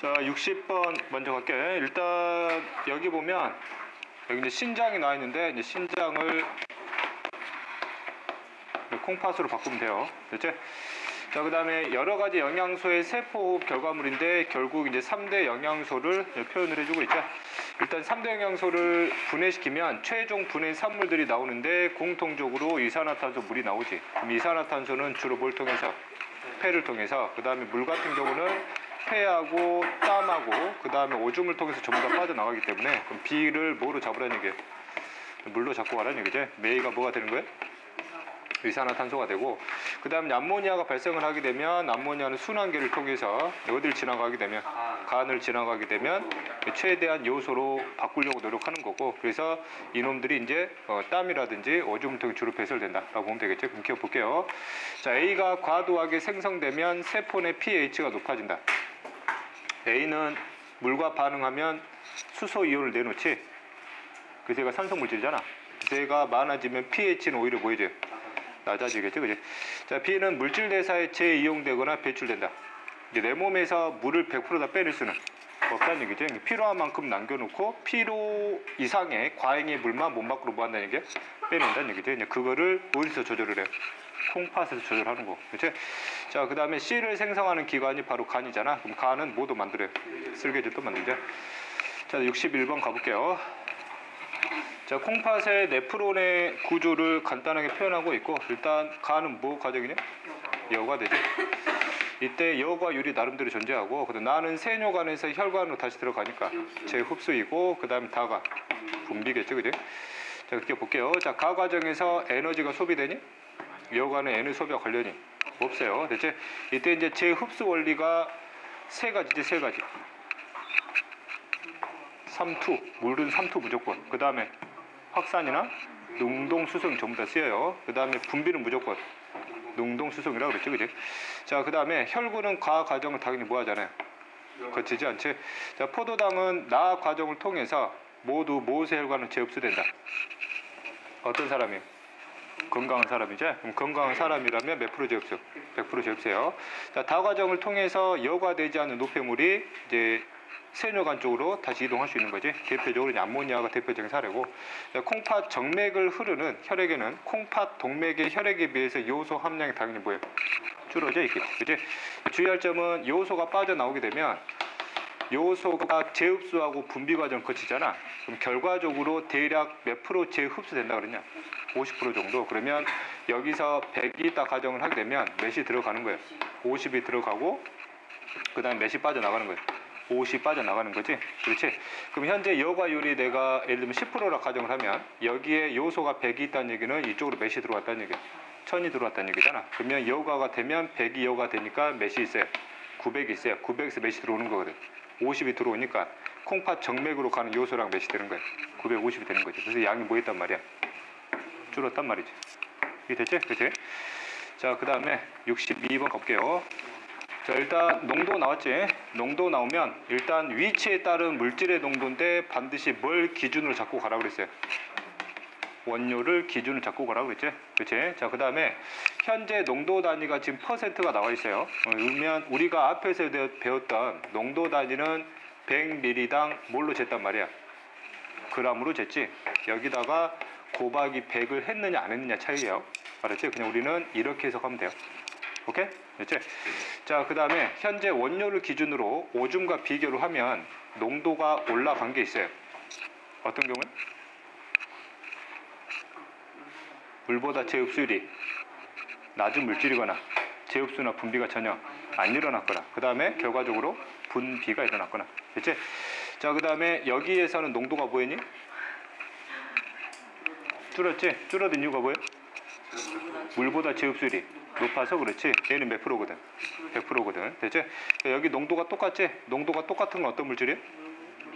자, 60번 먼저 갈게. 일단 여기 보면 여기 이제 신장이 나와 있는데 이제 신장을 콩팥으로 바꾸면 돼요. 됐지? 자, 그 다음에 여러 가지 영양소의 세포 결과물인데 결국 이제 3대 영양소를 표현을 해주고 있죠. 일단 3대 영양소를 분해시키면 최종 분해 산물들이 나오는데 공통적으로 이산화탄소 물이 나오지. 그럼 이산화탄소는 주로 뭘 통해서? 폐를 통해서. 그 다음에 물 같은 경우는 폐하고 땀하고 그 다음에 오줌을 통해서 전부 다 빠져나가기 때문에 그럼 B를 뭐로 잡으라는 얘기예요? 물로 잡고 가라는 얘기죠. 메이가 뭐가 되는 거예요? 이산화탄소가 되고 그 다음에 암모니아가 발생을 하게 되면 암모니아는 순환계를 통해서 어디를 지나가게 되면 간을 지나가게 되면 최대한 요소로 바꾸려고 노력하는 거고 그래서 이놈들이 이제 어, 땀이라든지 오줌을 통해 주로 배설된다라고 보면 되겠죠. 그럼 기억 볼게요. 자 A가 과도하게 생성되면 세포 내 pH가 높아진다. A는 물과 반응하면 수소 이온을 내놓지. 얘가 산소 물질이잖아. 얘가 많아지면 pH는 오히려 보이죠. 낮아지겠죠, 그지? 자, B는 물질 대사에 재이용되거나 배출된다. 이제 내 몸에서 물을 100%다 빼낼 수는 없다는 얘기죠. 필요한 만큼 남겨놓고 필요 이상의 과잉의 물만 몸 밖으로 뭐 한다는 얘기야? 빼낸다는 얘기죠. 이제 그거를 어디서 조절을 해요? 콩팥에서 조절하는 거. 그렇지? 자, 그 다음에 C를 생성하는 기관이 바로 간이잖아. 그럼 간은 뭐도 만들어요? 쓸개질도 만들죠. 자, 61번 가볼게요. 자, 콩팥의 네프론의 구조를 간단하게 표현하고 있고 일단 간은 뭐 과정이냐? 여가 되죠. 이때 여과 율이 나름대로 존재하고 그다음 나는 세뇨관에서 혈관으로 다시 들어가니까 재흡수이고 그 다음에 다가 분비겠죠, 그죠? 자, 그렇게 볼게요. 자, 가 과정에서 에너지가 소비되니? 여관의 에너지 소비와 관련이 없어요. 대체 이때 이제 재흡수 원리가 세 가지지, 세 가지. 삼투, 물은 삼투 무조건. 그 다음에 확산이나 농동 수송 전부 다 쓰여요. 그 다음에 분비는 무조건 농동 수송이라고 그랬죠, 그지? 자, 그 다음에 혈구는 가 과정을 당연히 뭐 하잖아요. 거치지 않지? 자, 포도당은 나 과정을 통해서 모두 모세 혈관은 재흡수된다. 어떤 사람이요? 건강한 사람이죠. 그럼 건강한 사람이라면 몇 프로 재흡수? 100% 재흡수예요. 자, 다 과정을 통해서 여과되지 않은 노폐물이 이제 세뇨관 쪽으로 다시 이동할 수 있는 거지. 대표적으로 암모니아가 대표적인 사례고, 자, 콩팥 정맥을 흐르는 혈액에는 콩팥 동맥의 혈액에 비해서 요소 함량이 당연히 뭐예요? 줄어져 있겠지. 그지? 주의할 점은 요소가 빠져나오게 되면 요소가 재흡수하고 분비 과정 거치잖아. 그럼 결과적으로 대략 몇 프로 재흡수된다 그러냐? 50% 정도. 그러면 여기서 100이 있다 가정을 하게 되면 몇이 들어가는 거예요? 50이 들어가고 그 다음 몇이 빠져나가는 거예요? 50이 빠져나가는 거지. 그렇지? 그럼 현재 여과율이 내가 예를 들면 10%라 가정을 하면 여기에 요소가 100이 있다는 얘기는 이쪽으로 몇이 들어왔다는 얘기야. 1000이 들어왔다는 얘기잖아. 그러면 여과가 되면 100이 여가 되니까 몇이 있어요? 900이 있어요. 900에서 몇이 들어오는 거거든. 50이 들어오니까 콩팥 정맥으로 가는 요소랑 몇이 되는 거야? 950이 되는 거지. 그래서 양이 뭐 했단 말이야? 줄었단 말이지. 이게 됐지? 그치? 자, 그 다음에 62번 가볼게요. 자, 일단 농도 나왔지? 농도 나오면 일단 위치에 따른 물질의 농도인데 반드시 뭘 기준으로 잡고 가라고 그랬어요? 원료를 기준으로 잡고 가라고 그랬지? 그치? 자, 그 다음에 현재 농도 단위가 지금 퍼센트가 나와 있어요. 어, 그러면 우리가 앞에서 배웠- 배웠던 농도 단위는 100ml당 뭘로 쟀단 말이야? 그람으로 쟀지? 여기다가 곱하기 100을 했느냐 안 했느냐 차이예요. 알았지? 그냥 우리는 이렇게 해석하면 돼요. 오케이? 됐지? 자, 그 다음에 현재 원료를 기준으로 오줌과 비교를 하면 농도가 올라간 게 있어요. 어떤 경우는? 물보다 재흡수율이 낮은 물질이거나 재흡수나 분비가 전혀 안 일어났거나 그 다음에 결과적으로 분비가 일어났거나 됐지? 자, 그 다음에 여기에서는 농도가 뭐였니? 줄었지? 줄어든 이유가 뭐예요? 물보다 재흡수율이 높아서 그렇지 얘는 몇 프로거든? 100%거든 됐지? 자, 여기 농도가 똑같지? 농도가 똑같은 건 어떤 물질이에요?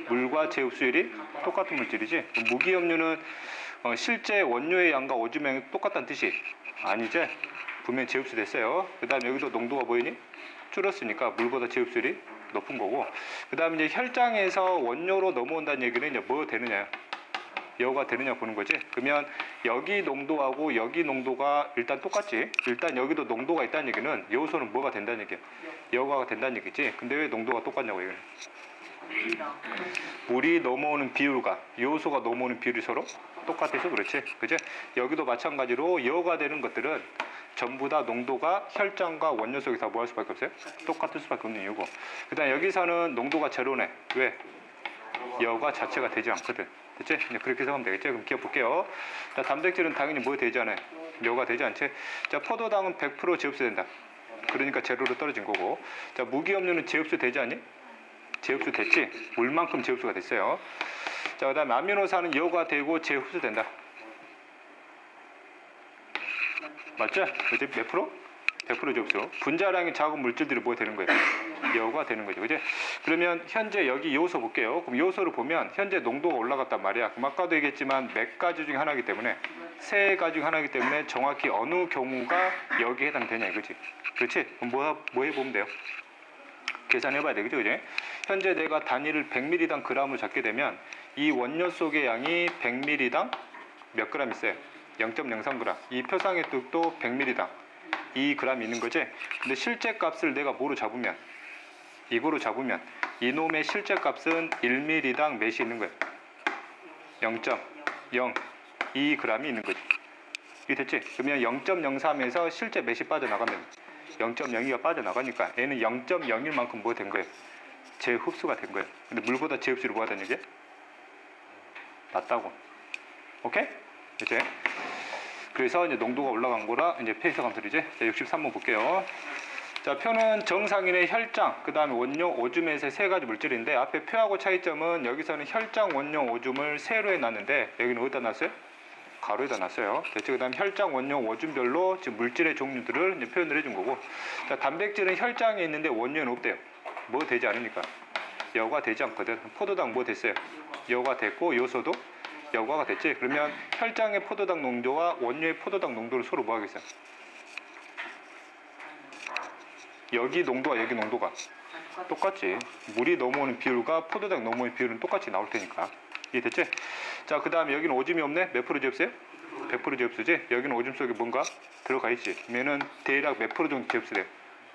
물과 재흡수율이 똑같은 물질이지 무기염류는 어, 실제 원료의 양과 오줌의 양이 똑같다는 뜻이 아니지? 분명히 재흡수 됐어요 그 다음에 여기도 농도가 보이니? 줄었으니까 물보다 재흡수율이 높은 거고 그 다음에 이제 혈장에서 원료로 넘어온다는 얘기는 이제 뭐 되느냐 여가 되느냐 보는 거지. 그러면 여기 농도하고 여기 농도가 일단 똑같지. 일단 여기도 농도가 있다는 얘기는 요소는 뭐가 된다는 얘기야. 여가가 된다는 얘기지. 근데 왜 농도가 똑같냐고 이거는. 물이 넘어오는 비율과 요소가 넘어오는 비율이 서로 똑같아서 그렇지. 그제? 여기도 마찬가지로 여가 되는 것들은 전부 다 농도가 혈장과 원료 속에서 뭐할 수밖에 없어요? 똑같을 수밖에 없는 이유고. 그 다음 여기서는 농도가 제로네. 왜? 여가 자체가 되지 않거든. 됐지? 그렇게 생각하면 되겠지? 그럼 기억 볼게요. 자, 단백질은 당연히 뭐 되지 않아요? 여가 되지 않지? 자, 포도당은 100% 제흡수된다. 그러니까 제로로 떨어진 거고. 자, 무기염료는 제흡수 되지 않니? 제흡수 됐지? 물만큼 제흡수가 됐어요. 자, 그 다음 에 아미노산은 여가 되고 재흡수된다. 맞죠? 그지? 몇 프로? 100% 접수. 분자량이 작은 물질들이 뭐 되는 거예요? 여가 되는 거죠. 그지? 그러면 현재 여기 요소 볼게요. 그럼 요소를 보면 현재 농도가 올라갔단 말이야. 그럼 아까도 얘기했지만 몇 가지 중에 하나이기 때문에 세 가지 중 하나이기 때문에 정확히 어느 경우가 여기에 해당되냐 이거지. 그렇지? 그럼 뭐, 뭐 해보면 돼요? 계산해봐야 되겠죠, 그지? 현재 내가 단위를 100ml당 g으로 잡게 되면 이 원료 속의 양이 100ml당 몇 g 있어요? 0.03g. 이 표상의 뜻도 100ml당 2g 있는 거지. 근데 실제 값을 내가 뭐로 잡으면 이거로 잡으면 이놈의 실제 값은 1ml당 몇이 있는 거예요? 0.02g이 있는 거지. 이게 됐지? 그러면 0.03에서 실제 몇이 빠져나가면 0.02가 빠져나가니까 얘는 0.01만큼 뭐 된 거예요? 재흡수가 된 거예요. 근데 물보다 재흡수를 뭐 하다는 얘기? 낮다고. 오케이? 이제 그래서 이제 농도가 올라간 거라 이제 페이서 감소리지. 자, 63번 볼게요. 자, 표는 정상인의 혈장, 그 다음에 원료, 오줌에서 세 가지 물질인데 앞에 표하고 차이점은 여기서는 혈장, 원료, 오줌을 세로 해놨는데 여기는 어디다 놨어요? 가로에다 놨어요. 됐죠? 그 다음 혈장, 원료, 오줌별로 지금 물질의 종류들을 이제 표현을 해준 거고 자, 단백질은 혈장에 있는데 원료는 없대요. 뭐 되지 않으니까 여가 되지 않거든. 포도당 뭐 됐어요? 여가 됐고 요소도 여과가 됐지. 그러면 혈장의 포도당 농도와 원료의 포도당 농도를 서로 뭐 하겠어요? 여기 농도와 여기 농도가 똑같지. 물이 넘어오는 비율과 포도당 넘어오는 비율은 똑같이 나올 테니까. 이해됐지? 자, 그 다음에 여기는 오줌이 없네? 몇 프로 접수요? 100% 접수지? 여기는 오줌 속에 뭔가 들어가 있지. 그러면은 대략 몇 프로 정도 접수돼요?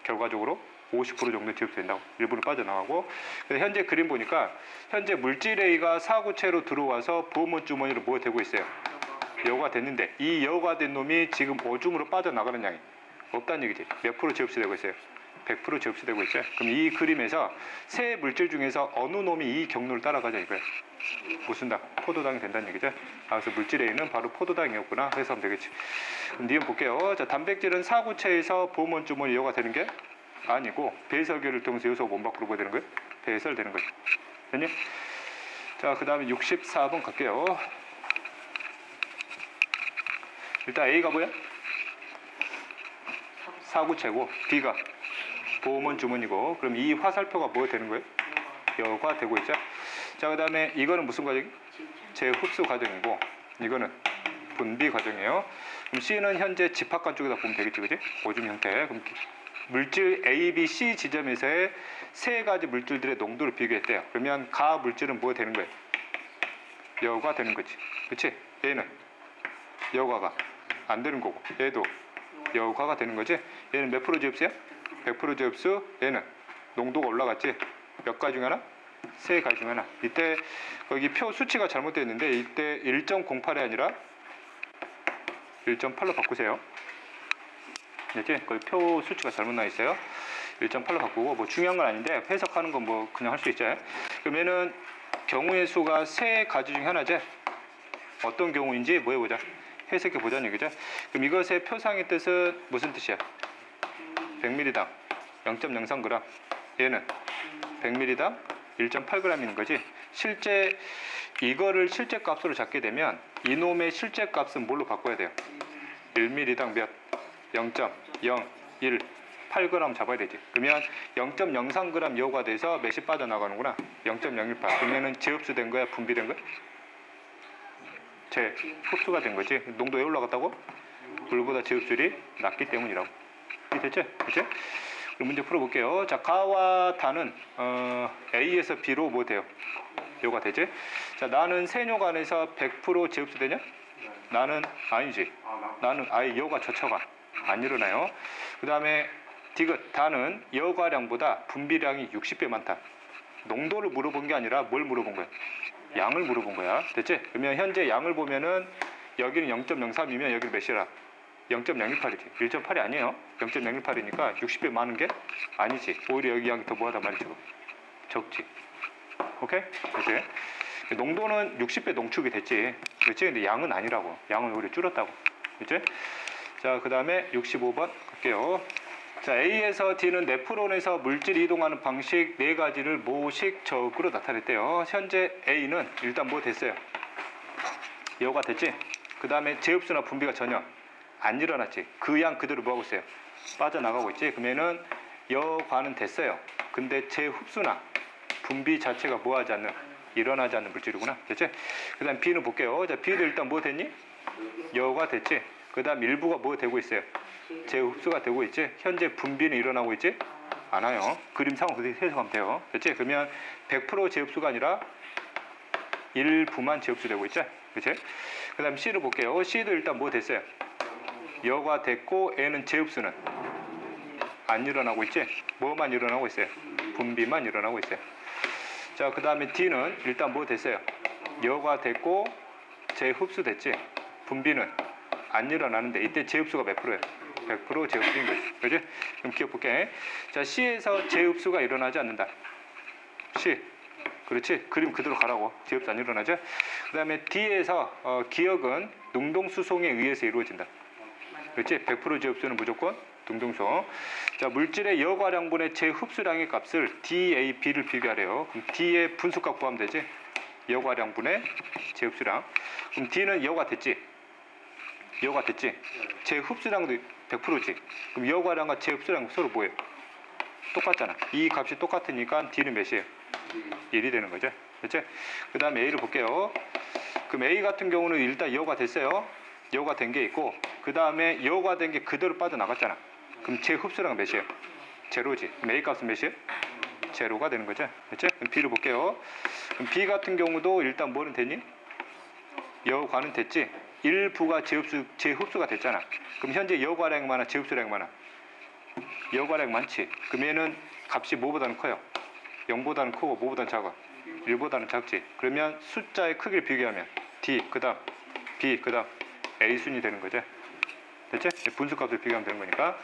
결과적으로 50% 정도 지급된다고 일부러 빠져나가고 그래서 현재 그림 보니까 현재 물질 A가 사구체로 들어와서 부어문 주머니로 뭐 되고 있어요 여가 됐는데 이 여가 된 놈이 지금 오줌으로 빠져나가는 양이 없다는 얘기지 몇 프로 지급되고 있어요 100% 지급되고 있죠 그럼 이 그림에서 세 물질 중에서 어느 놈이 이 경로를 따라가자 이거야 무슨 당? 포도당이 된다는 얘기죠. 아, 그래서 물질 A는 바로 포도당이었구나 해서 하면 되겠지. 그럼 니은 볼게요. 자, 단백질은 사구체에서 주머니 여가 되는 게 아니고 배설계를 통해서 요소 몸 밖으로 뭐 되는 거예요? 배설되는 거죠. 됐니? 자, 그 다음에 64번 갈게요. 일단 A가 뭐야? 사구체고 B가 보문 주문이고 그럼 이 화살표가 뭐 되는 거예요? 여가 되고 있죠. 자, 그 다음에 이거는 무슨 과정이? 재흡수 과정이고 이거는 분비 과정이에요. 그럼 C는 현재 집합관 쪽에다 보면 되겠지, 그지? 오줌 형태. 그럼 물질 A, B, C 지점에서의 세 가지 물질들의 농도를 비교했대요. 그러면 가 물질은 뭐 되는 거예요? 여가 되는 거지. 그치? 얘는 여가가 안 되는 거고 얘도 여가가 되는 거지. 얘는 몇 프로 지흡수야? 100% 지흡수. 얘는 농도가 올라갔지. 몇 가지 중 하나? 세 가지 중 하나. 이때 거기 표 수치가 잘못되어 있는데 이때 1.08이 아니라 1.8로 바꾸세요. 이제 거기 표 수치가 잘못 나 있어요. 1.8로 바꾸고 뭐 중요한 건 아닌데 해석하는 건 뭐 그냥 할 수 있죠. 그러면은 경우의 수가 세 가지 중 하나죠. 어떤 경우인지 뭐 해보자. 해석해 보자는 얘기죠. 그럼 이것의 표상의 뜻은 무슨 뜻이야? 100ml당 0.03g. 얘는 100ml당 1.8g인 거지. 실제 이거를 실제 값으로 잡게 되면 이놈의 실제 값은 뭘로 바꿔야 돼요? 1ml당 몇? 0.01 8g 잡아야 되지. 그러면 0.03g 여가 돼서 몇이 빠져나가는구나. 0.018. 그러면은 재흡수된 거야, 분비된 거야? 재 흡수가 된 거지. 농도에 올라갔다고? 물보다 재흡수율이 낮기 때문이라고. 이해됐죠? 그치? 그럼 문제 풀어볼게요. 자, 가와 단은 어, A에서 B로 뭐 돼요? 여가 되지? 자 나는 세뇨간에서 100% 제흡수 되냐? 나는 아니지. 나는 아예 여가 저처가 안 일어나요. 그 다음에 디귿 다는 여과량보다 분비량이 60배 많다. 농도를 물어본 게 아니라 뭘 물어본 거야? 양을 물어본 거야. 됐지? 그러면 현재 양을 보면은 여기는 0.03이면 여기는 몇이라? 0.018이지. 1.8이 아니에요. 0.018이니까 60배 많은 게 아니지. 오히려 여기 양이 더 뭐하단 말이죠. 적지. 오케이? 됐지? 농도는 60배 농축이 됐지. 그렇지? 근데 양은 아니라고. 양은 오히려 줄었다고. 그렇지? 자, 그 다음에 65번 갈게요. 자, A에서 D는 네프론에서 물질이 이동하는 방식 네 가지를 모식적으로 나타냈대요. 현재 A는 일단 뭐 됐어요? 여가 됐지? 그 다음에 제흡수나 분비가 전혀 안 일어났지. 그 양 그대로 뭐하고 있어요? 빠져나가고 있지. 그러면은 여과는 됐어요. 근데 제흡수나 분비 자체가 뭐하지 않는 일어나지 않는 물질이구나. 됐지? 그 다음 B는 볼게요. 자, B도 일단 뭐 됐니? 여가 됐지. 그 다음 일부가 뭐 되고 있어요? 재흡수가 되고 있지. 현재 분비는 일어나고 있지. 않아요. 그림 상황 그대로 해석하면 돼요. 됐지? 그러면 100% 재흡수가 아니라 일부만 재흡수되고 있죠. 그치? 그 다음 C를 볼게요. C도 일단 뭐 됐어요? 여가 됐고 N은 재흡수는 안 일어나고 있지? 뭐만 일어나고 있어요? 분비만 일어나고 있어요. 자, 그 다음에 D는 일단 뭐 됐어요? 여가 됐고 재흡수 됐지? 분비는 안 일어나는데 이때 재흡수가 몇 프로예요? 100% 재흡수인 거지. 그지? 그럼 기억 볼게. 자, C에서 재흡수가 일어나지 않는다. C. 그렇지? 그림 그대로 가라고. 재흡수 안 일어나죠? 그 다음에 D에서 어, 기억은 능동수송에 의해서 이루어진다. 그렇지? 100% 재흡수는 무조건 능동수송. 자, 물질의 여과량분의 재흡수량의 값을 DAB를 비교하래요. 그럼 D의 분수값 구하면 되지? 여과량분의 재흡수량. 그럼 D는 여가 됐지? 여가 됐지? 재흡수량도 100%지. 그럼 여과량과 재흡수량 서로 뭐예요? 똑같잖아. 이 값이 똑같으니까 D는 몇이에요? 1이 되는 거죠. 그 다음에 A를 볼게요. 그럼 A 같은 경우는 일단 여가 됐어요. 여가 된 게 있고 그 다음에 여가 된 게 그대로 빠져나갔잖아. 그럼 재흡수량 몇이에요? 제로지. 그럼 A 값은 몇이에요? 제로가 되는 거죠. 그렇죠? 그럼 B를 볼게요. 그럼 B 같은 경우도 일단 뭐는 됐니? 여과는 됐지. 일부가 재흡수, 재흡수가 됐잖아. 그럼 현재 여과량 많아, 재흡수량 많아? 여과량 많지. 그러면은 값이 뭐보다는 커요? 0보다는 크고 뭐보다는 작아? 1보다는 작지. 그러면 숫자의 크기를 비교하면 D, 그 다음 B, 그 다음 A 순이 되는 거죠. 됐지? 분수값을 비교하면 되는 거니까.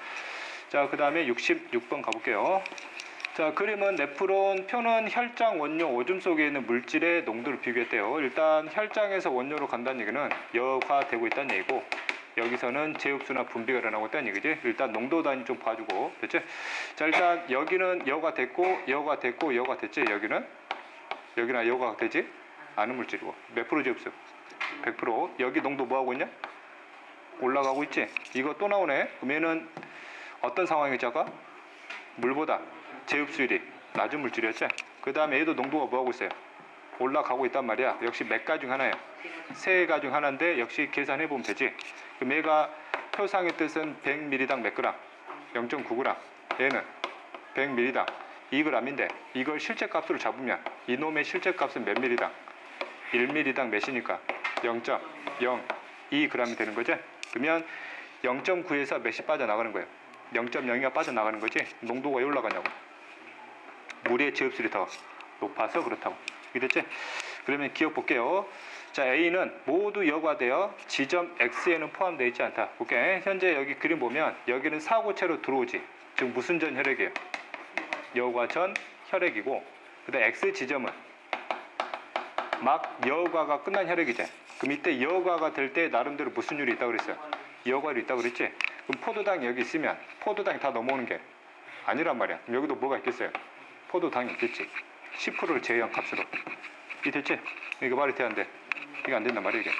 자, 그 다음에 66번 가볼게요. 자, 그림은 네프론 표는 혈장 원료 오줌 속에 있는 물질의 농도를 비교했대요. 일단 혈장에서 원료로 간다는 얘기는 여과되고 있다는 얘기고 여기서는 제흡수나 분비가 일어나고 있다는 얘기지. 일단 농도 단위 좀 봐주고, 됐지? 자, 일단 여기는 여가 됐고, 여가 됐고, 여가 됐지. 여기는 여기나 여가 되지? 않은 물질이고 몇 프로 제흡수? 100%. 여기 농도 뭐 하고 있냐? 올라가고 있지. 이거 또 나오네. 그러면은 어떤 상황이 작아? 물보다 제흡수율이 낮은 물질이었지. 그 다음에 얘도 농도가 뭐 하고 있어요? 올라가고 있단 말이야. 역시 몇가중 하나야. 세가 중 하나인데 역시 계산해 보면 되지. 그럼 얘가 표상의 뜻은 100ml당 몇 그램? 0.9g. 얘는 100ml당 2g인데 이걸 실제 값으로 잡으면 이놈의 실제 값은 몇 ml당? 1ml당 몇이니까 0.02g이 되는 거지. 그러면 0.9에서 몇이 빠져나가는 거예요? 0.02가 빠져나가는 거지. 농도가 왜 올라가냐고. 물의 제흡수율이 더 높아서 그렇다고. 이랬지? 그러면 기억 볼게요. 자, A는 모두 여과되어 지점 X에는 포함되어 있지 않다. 볼게. 현재 여기 그림 보면 여기는 사고체로 들어오지. 지금 무슨 전 혈액이에요? 여과 전 혈액이고 그다음 X 지점은 막 여과가 끝난 혈액이지. 그럼 이때 여과가 될 때 나름대로 무슨 율이 있다고 그랬어요? 여과율이 있다고 그랬지? 그럼 포도당이 여기 있으면 포도당이 다 넘어오는 게 아니란 말이야. 그럼 여기도 뭐가 있겠어요? 포도당이 있겠지. 10%를 제외한 값으로. 이 됐지? 이거 말이 돼안돼? 이거 안 된단 말이야 이게.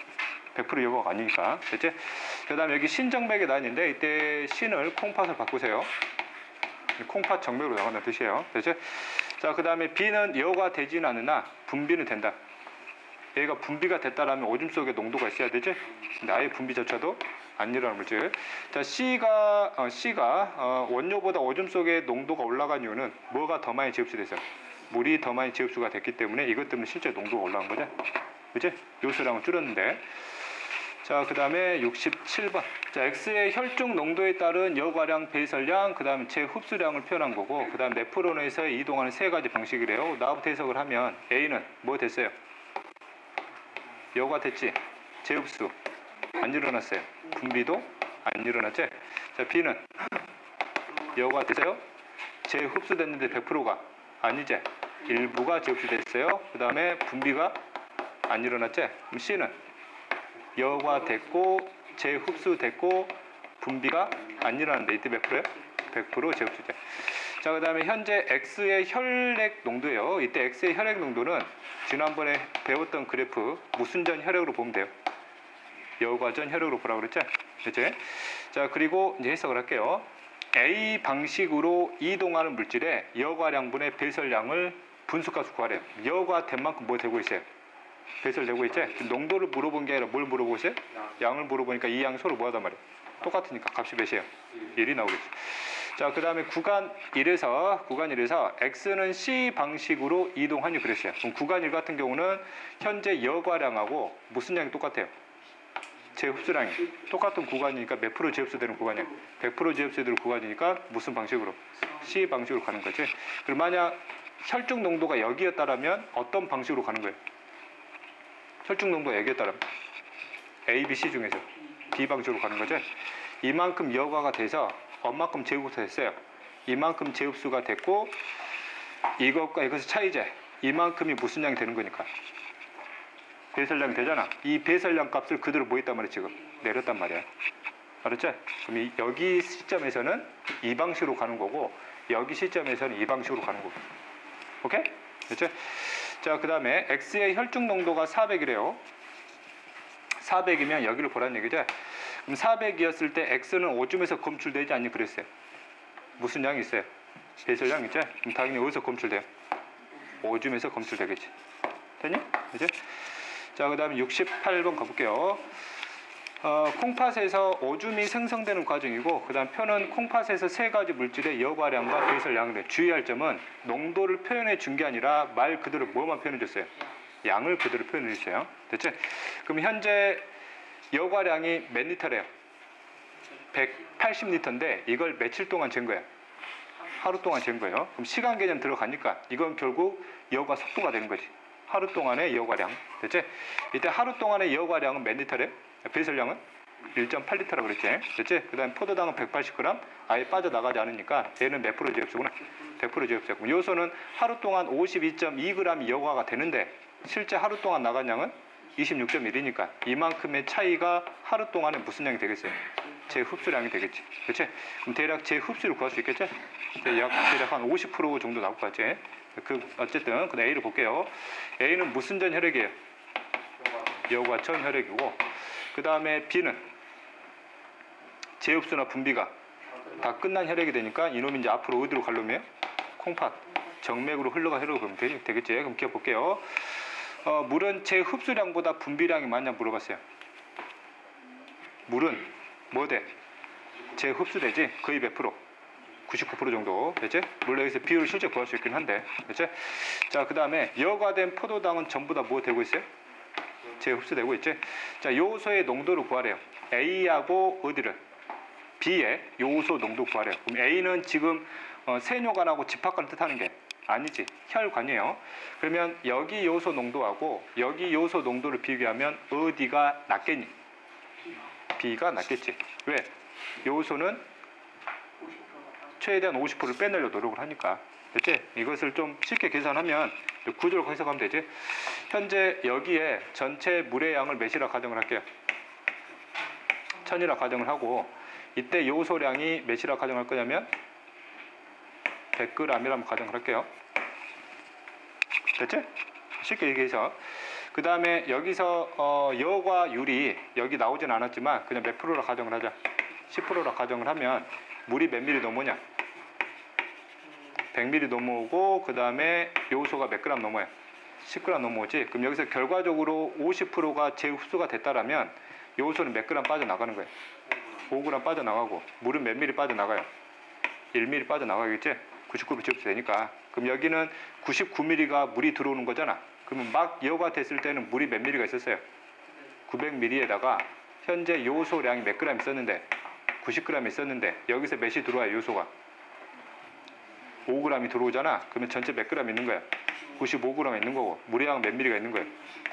100% 여과가 아니니까. 됐지? 그 다음에 여기 신정맥이 나있는데 이때 신을 콩팥을 바꾸세요. 콩팥 정맥으로 나간다는 뜻이에요. 됐지? 자, 그 다음에 B는 여가 되지는 않으나 분비는 된다. 얘가 분비가 됐다라면 오줌 속에 농도가 있어야 되지? 아예 분비조차도 안 일어나는 물질. 자, C가, 어, C가 어, 원료보다 오줌 속에 농도가 올라간 이유는 뭐가 더 많이 제흡수돼서? 물이 더 많이 재흡수가 됐기 때문에 이것 때문에 실제 농도가 올라간 거죠. 그지? 요소량을 줄였는데. 자, 그 다음에 67번. 자, X의 혈중 농도에 따른 여과량, 배설량, 그 다음에 재흡수량을 표현한 거고, 그 다음 네프론에서 이동하는 세 가지 방식이래요. 나부터 해석을 하면 A는 뭐 됐어요? 여과 됐지? 재흡수. 안 일어났어요. 분비도 안 일어났지? 자, B는 여과 됐어요? 재흡수됐는데 100%가 아니지? 일부가 재흡수됐어요. 그 다음에 분비가 안 일어났지? 그럼 C는 여과 됐고 재흡수됐고 분비가 안 일어났는데 이때 몇 프로예요? 100% 재흡수제. 자, 그 다음에 현재 X의 혈액 농도예요. 이때 X의 혈액 농도는 지난번에 배웠던 그래프 무순전 혈액으로 보면 돼요. 여과전 혈액으로 보라고 그랬죠? 그치? 자, 그리고 이제 해석을 할게요. A 방식으로 이동하는 물질의 여과량분의 배설량을 분수값으로 구하래요. 여과 된 만큼 뭐 되고 있어요? 배설되고 있지? 농도를 물어본 게 아니라 뭘 물어보고 있어요? 양을 물어보니까 이 양이 서로 뭐하단 말이에요? 똑같으니까 값이 몇이에요? 1이 나오겠죠. 자, 그 다음에 구간 1에서 구간 1에서 x는 c 방식으로 이동하니 그랬어요. 그럼 구간 1 같은 경우는 현재 여과량하고 무슨 양이 똑같아요? 재흡수량이 똑같은 구간이니까 몇 프로 재흡수되는 구간이에요? 100% 재흡수되는 구간이니까 무슨 방식으로? C 방식으로 가는 거지. 그럼 만약 혈중 농도가 여기였다라면 어떤 방식으로 가는 거예요? 혈중 농도가 여기였다라면 A, B, C 중에서 B 방식으로 가는 거죠. 이만큼 여과가 돼서 얼마큼 재흡수가 됐어요. 이만큼 재흡수가 됐고 이것과 이것의 차이제 이만큼이 무슨 양이 되는 거니까 배설량이 되잖아. 이 배설량 값을 그대로 뭐 했단 말이야 지금 내렸단 말이야. 알았죠? 그럼 이, 여기 시점에서는 이 방식으로 가는 거고 여기 시점에서는 이 방식으로 가는 거고. 오케이? 됐죠? 자, 그 다음에 X의 혈중 농도가 400이래요. 400이면 여기를 보라는 얘기죠. 그럼 400이었을 때 X는 오줌에서 검출되지 않니 그랬어요. 무슨 양이 있어요? 배설량 있죠? 그럼 당연히 어디서 검출돼요? 오줌에서 검출되겠지. 됐니? 이제 자, 그 다음에 68번 가볼게요. 어, 콩팥에서 오줌이 생성되는 과정이고, 그 다음 표는 콩팥에서 세 가지 물질의 여과량과 배설량인데 주의할 점은 농도를 표현해 준 게 아니라 말 그대로 뭐만 표현해 줬어요? 양을 그대로 표현해 주세요. 됐지? 그럼 현재 여과량이 몇 리터래요? 180리터인데 이걸 며칠 동안 잰 거예요? 하루 동안 잰 거예요. 그럼 시간 개념 들어가니까 이건 결국 여과 속도가 되는 거지. 하루 동안의 여과량. 됐지? 이때 하루 동안의 여과량은 몇 리터래? 배설량은 1.8리터라고 그랬지. 됐지? 그 다음에 포도당은 180g 아예 빠져나가지 않으니까 얘는 몇 프로 제곱수구나? 100% 제곱수고 요소는 하루 동안 52.2g 여과가 되는데 실제 하루 동안 나간 양은 26.1이니까 이만큼의 차이가 하루 동안에 무슨 양이 되겠어요? 제 흡수량이 되겠지. 그렇지? 그럼 대략 제 흡수를 구할 수 있겠지? 대략, 대략 한 50% 정도 나올 것 같지? 그 어쨌든 그 A를 볼게요. A는 무슨 전 혈액이에요? 여과천 혈액이고 그 다음에 B는 재흡수나 분비가 다 끝난 혈액이 되니까 이놈이 이제 앞으로 어디로 갈 놈이에요? 콩팥 정맥으로 흘러가 그러면 되지, 되겠지? 그럼 기억 볼게요. 어, 물은 재흡수량보다 분비량이 많냐 물어봤어요. 물은 뭐 돼? 재흡수되지? 거의 몇 프로? 99% 정도 됐지? 물론 여기서 비율을 실제 구할 수 있긴 한데 됐지? 자, 그 다음에 여과된 포도당은 전부 다 뭐 되고 있어요? 재흡수되고 있지? 자, 요소의 농도를 구하래요. A하고 어디를? B의 요소 농도 구하래요. 그럼 A는 지금 어, 세뇨관하고 집합관을 뜻하는 게 아니지. 혈관이에요. 그러면 여기 요소 농도하고 여기 요소 농도를 비교하면 어디가 낫겠니? B가 낫겠지. 왜? 요소는 최대한 50%를 빼내려 노력을 하니까. 됐지? 이것을 좀 쉽게 계산하면 구조를 해석하면 되지. 현재 여기에 전체 물의 양을 몇이라 가정을 할게요. 천이라 가정을 하고 이때 요소량이 몇이라 가정할 거냐면 100g이라고 가정을 할게요. 됐지? 쉽게 얘기해서 그 다음에 여기서 어, 여과 율이 여기 나오진 않았지만 그냥 몇 프로라 가정을 하자. 10%라 가정을 하면 물이 몇 미리 넘어냐? 100ml 넘어오고 그 다음에 요소가 몇 그램 넘어요? 10g 넘어오지. 그럼 여기서 결과적으로 50%가 재흡수가 됐다라면 요소는 몇 그램 빠져나가는 거예요? 5g 빠져나가고 물은 몇 미리 빠져나가요? 1미리 빠져나가겠지? 99mm 제곱수 되니까. 그럼 여기는 99mm가 물이 들어오는 거잖아. 그러면 막 여가 됐을 때는 물이 몇 mm가 있었어요? 900mm에다가 현재 요소량이 몇 그램 있었는데? 90g 있었는데 여기서 몇이 들어와요 요소가? 5g이 들어오잖아. 그러면 전체 몇 g 있는 거야? 95g 있는 거고 물의 양몇 mm가 있는 거야?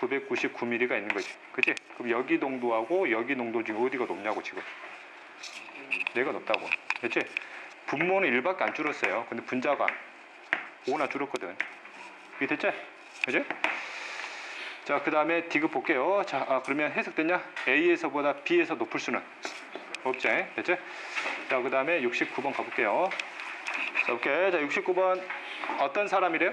999mm가 있는 거지. 그치? 그럼 여기 농도하고 여기 농도 중에 어디가 높냐고 지금? 얘가 높다고. 그치 분모는 1밖에 안 줄었어요 근데 분자가 5나 줄었거든 이게 됐지 그치 자, 그 다음에 디귿 볼게요. 자, 아, 그러면 해석됐냐? A에서보다 B에서 높을 수는 없지. 됐지? 자, 그 다음에 69번 가볼게요. 자, 오케이. 자, 69번 어떤 사람이래요?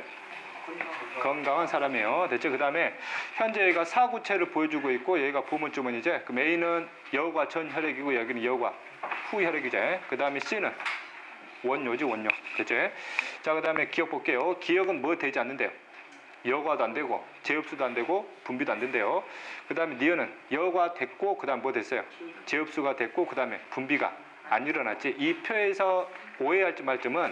건강한 사람이에요. 됐죠? 그 다음에 현재 얘가 사구체를 보여주고 있고 얘가 보문주문이제. 그럼 A는 여과 전 혈액이고 여기는 여과 후 혈액이제. 그 다음에 C는 원료지 원료. 됐죠? 자, 그 다음에 기억 볼게요. 기억은 뭐 되지 않는데요? 여과도 안 되고 제흡수도 안 되고 분비도 안 된대요. 그 다음에 니은은 여과 됐고 그 다음 뭐 됐어요? 제흡수가 됐고 그 다음에 분비가 안 일어났지. 이 표에서 오해할 점할 점은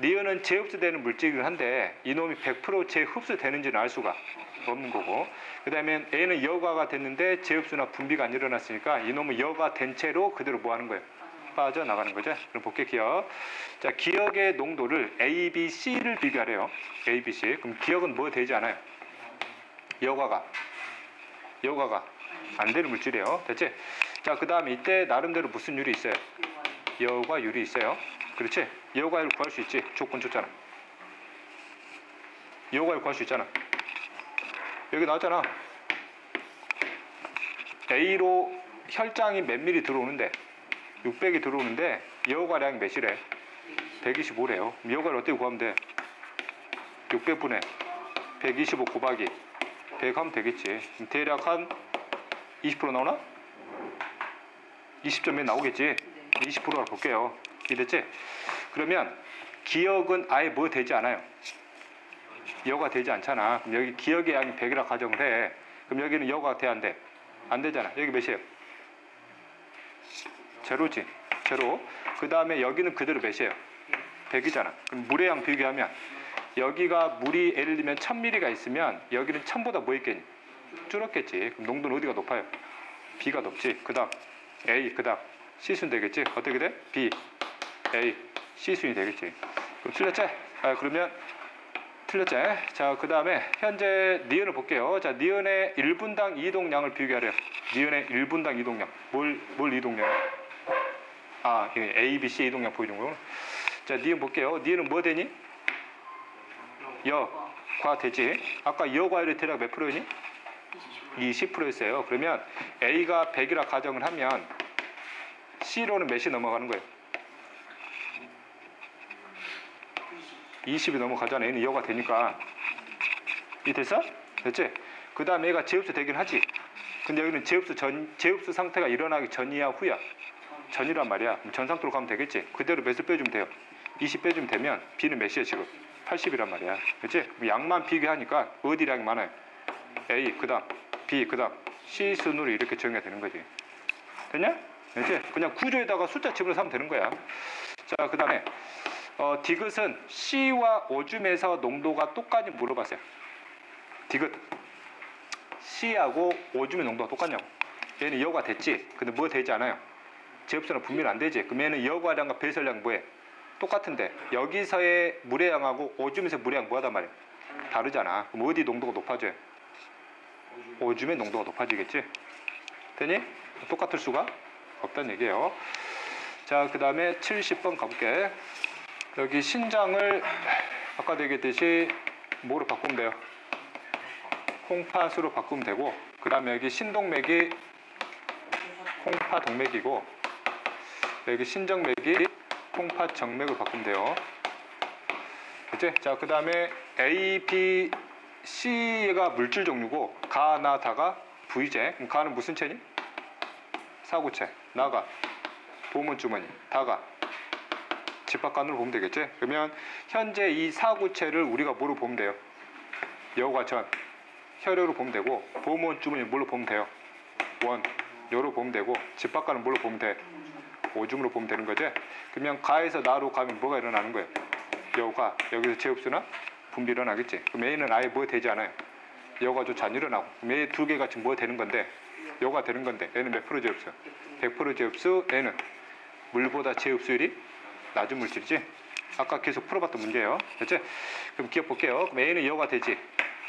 니은은 제흡수되는 물질이긴 한데 이놈이 100% 재흡수되는지는 알 수가 없는 거고 그 다음에 A는 여과가 됐는데 제흡수나 분비가 안 일어났으니까 이놈은 여과 된 채로 그대로 뭐 하는 거예요? 빠져나가는 거죠. 그럼 볼게 기억. 자, 기억의 농도를 A, B, C를 비교하래요. A, B, C. 그럼 기억은 뭐 되지 않아요? 여과가. 여과가 안 되는 물질이에요. 됐지? 자, 그 다음에 이때 나름대로 무슨 율이 있어요? 여과율이 있어요. 그렇지? 여과율 구할 수 있지. 조건 줬잖아. 여과율 구할 수 있잖아. 여기 나왔잖아. A로 혈장이 몇 미리 들어오는데 600이 들어오는데 여과량이 몇이래? 125래요. 여과를 어떻게 구하면 돼? 600분의 125 곱하기 100 하면 되겠지. 대략 한 20% 나오나? 20점에 나오겠지. 20%라 볼게요. 이랬지? 그러면 기억은 아예 뭐 되지 않아요. 여가 되지 않잖아. 그럼 여기 기억의 양이 100이라 가정을 해. 그럼 여기는 여가 돼안 돼? 안 되잖아. 여기 몇이에요? 제로지. 제로. 그 다음에 여기는 그대로 몇이에요? 100이잖아. 그럼 물의 양 비교하면 여기가 물이 예를 들면 1000ml가 있으면 여기는 1000보다 뭐 있겠니? 줄었겠지. 그럼 농도는 어디가 높아요? B가 높지. 그 다음 A, 그 다음 C순 되겠지. 어떻게 돼? B, A, C순이 되겠지. 그럼 틀렸지? 아, 그러면 틀렸지? 자, 그 다음에 현재 니은을 볼게요. 자, 니은의 1분당 이동량을 비교하래요. 니은의 1분당 이동량. 뭘, 뭘 이동량? 아, 이게 A, B, C 이동량 보이는 거구나. 자, 니은 볼게요. 니은은 뭐 되니? 여, 과 되지. 아까 여과율이 대략 몇 프로였니? 20%였어요. 그러면 A가 100이라 가정을 하면 C로는 몇이 넘어가는 거예요? 20이 넘어가잖아. 얘는 여가 되니까. 이 됐어? 됐지? 그 다음에 얘가 제흡수 되긴 하지. 근데 여기는 제흡수 전, 제흡수 상태가 일어나기 전이야, 후야? 전이란 말이야. 그럼 전 상태로 가면 되겠지? 그대로 몇을 빼주면 돼요? 20 빼주면 되면 B는 몇이야, 지금? 80이란 말이야. 그치? 양만 비교하니까 어디량이 많아요? A, 그 다음 B, 그 다음 C 순으로 이렇게 정의가 되는 거지. 됐냐? 됐지? 그냥 구조에다가 숫자 집어넣어서 하면 되는 거야. 자, 그 다음에 어, 디귿은 C와 오줌에서 농도가 똑같이 물어봤어요. 디귿 C하고 오줌의 농도가 똑같냐고. 얘는 여가 됐지. 근데 뭐 되지 않아요? 제흡수는 분비는 안 되지. 그럼 얘는 여과량과 배설량 뭐해? 똑같은데 여기서의 물의 양하고 오줌에서 물의 양 뭐하단 말이야? 다르잖아. 그럼 어디 농도가 높아져요? 오줌의 농도가 높아지겠지? 되니? 똑같을 수가 없다는 얘기예요. 자, 그 다음에 70번 가볼게. 여기 신장을 아까 얘기했듯이 뭐로 바꾸면 돼요? 콩팥으로 바꾸면 되고 그 다음에 여기 신동맥이 콩팥 동맥이고 여기 신정맥이 정맥으로 바꾸면 돼요. 그치? 자, 그 다음에 A, B, C가 물질 종류고 가, 나, 다가 V제. 그럼 가는 무슨 체니? 사구체. 나가 보문주머니. 다가 집합관으로 보면 되겠지? 그러면 현재 이 사구체를 우리가 뭐로 보면 돼요? 여과 전 혈액으로 보면 되고 보문주머니 뭘로 보면 돼요? 원 요로 보면 되고 집합관은 뭘로 보면 돼? 오줌으로 보면 되는 거지? 그러면 가에서 나로 가면 뭐가 일어나는 거예요? 여가 여기서 제흡수나 분비 일어나겠지. 그럼 A는 아예 뭐 되지 않아요. 여가조차 안 일어나고 A 두 개가 지금 뭐 되는 건데 여가 되는 건데 N은 몇 프로 제흡수? 100% 제흡수 N은 물보다 제흡수율이 낮은 물질이지. 아까 계속 풀어봤던 문제예요. 됐지? 그럼 기억 볼게요. 그럼 A는 여가 되지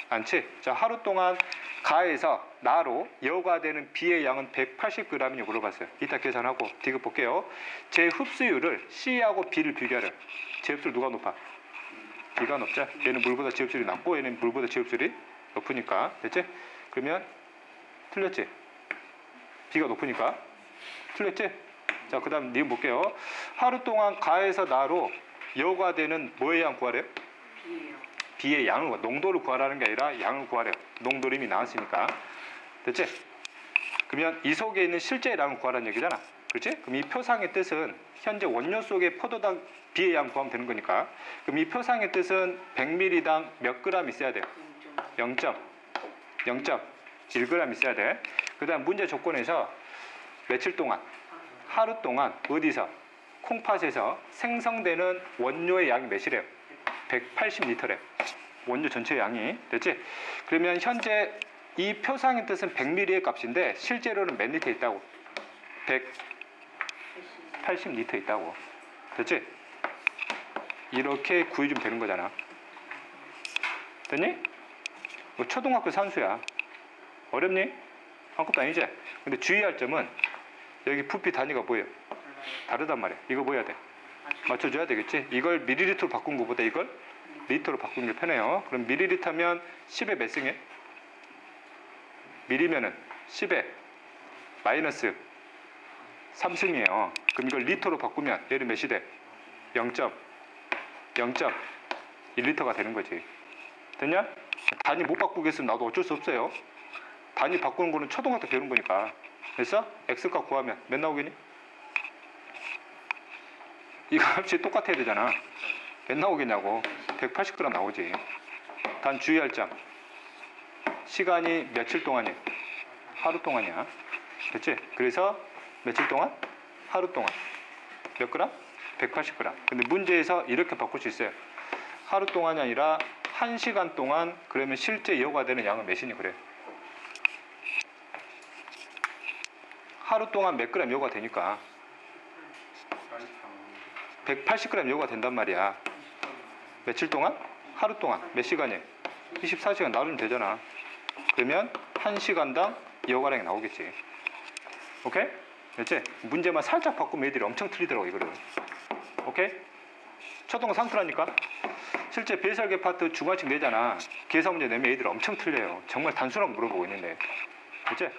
않지? 자 하루 동안 가에서 나로 여가 되는 B의 양은 180g이냐고 물어봤어요. 이따 계산하고 디귿 볼게요. 제 흡수율을 C하고 B를 비교하래. 제 흡수율 누가 높아? B가 높죠. 얘는 물보다 제 흡수율이 낮고 얘는 물보다 제 흡수율이 높으니까 됐지? 그러면 틀렸지? B가 높으니까 틀렸지? 자 그 다음 니은 볼게요. 하루 동안 가에서 나로 여가 되는 뭐의 양 구하래요? B의 양을 농도를 구하라는 게 아니라 양을 구하래요. 농도를 이미 나왔으니까 됐지? 그러면 이 속에 있는 실제 양을 구하라는 얘기잖아. 그렇지? 그럼 이 표상의 뜻은 현재 원료 속에 포도당 B의 양 구하면 되는 거니까. 그럼 이 표상의 뜻은 100ml당 몇 그램 있어야 돼요? 0. 0.1g 있어야 돼. 그 다음 문제 조건에서 며칠 동안 하루 동안 어디서 콩팥에서 생성되는 원료의 양이 몇이래요? 180리터래. 원료 전체 양이 됐지? 그러면 현재 이 표상의 뜻은 100ml의 값인데 실제로는 몇 리터 있다고? 180리터 있다고. 됐지? 이렇게 구해주면 되는 거잖아. 됐니? 뭐 초등학교 산수야. 어렵니? 아무것도 아니지? 근데 주의할 점은 여기 부피 단위가 뭐예요? 다르단 말이야. 이거 뭐 해야 돼? 맞춰줘야 되겠지? 이걸 미리리터로 바꾼 것보다 이걸 리터로 바꾸는 게 편해요. 그럼 미리리터면 10에 몇 승에? 미리면은 10에 마이너스 3승이에요. 그럼 이걸 리터로 바꾸면 얘는 몇이 돼? 0. 0.1리터가 되는 거지. 됐냐? 단위 못 바꾸겠으면 나도 어쩔 수 없어요. 단위 바꾸는 거는 초등학교 때 배우는 거니까. 됐어? X값 구하면 몇 나오겠니? 이 값이 똑같아야 되잖아. 몇 나오겠냐고. 180g 나오지. 단 주의할 점. 시간이 며칠 동안이야? 하루 동안이야. 됐지? 그래서 며칠 동안? 하루 동안. 몇 그램? 180g. 근데 문제에서 이렇게 바꿀 수 있어요. 하루 동안이 아니라 한 시간 동안 그러면 실제 여가 되는 양은 몇이니 그래? 하루 동안 몇 그램 여가 되니까 180g 여가 된단 말이야. 며칠 동안? 하루 동안. 몇 시간이에요? 24시간 나누면 되잖아. 그러면 한 시간당 여가량이 나오겠지. 오케이? 됐지? 문제만 살짝 바꾸면 애들이 엄청 틀리더라고 이거를. 오케이? 초등학 상투라니까. 실제 배설계 파트 중간식 내잖아. 계산 문제 내면 애들 엄청 틀려요. 정말 단순하게 물어보고 있는데. 됐지?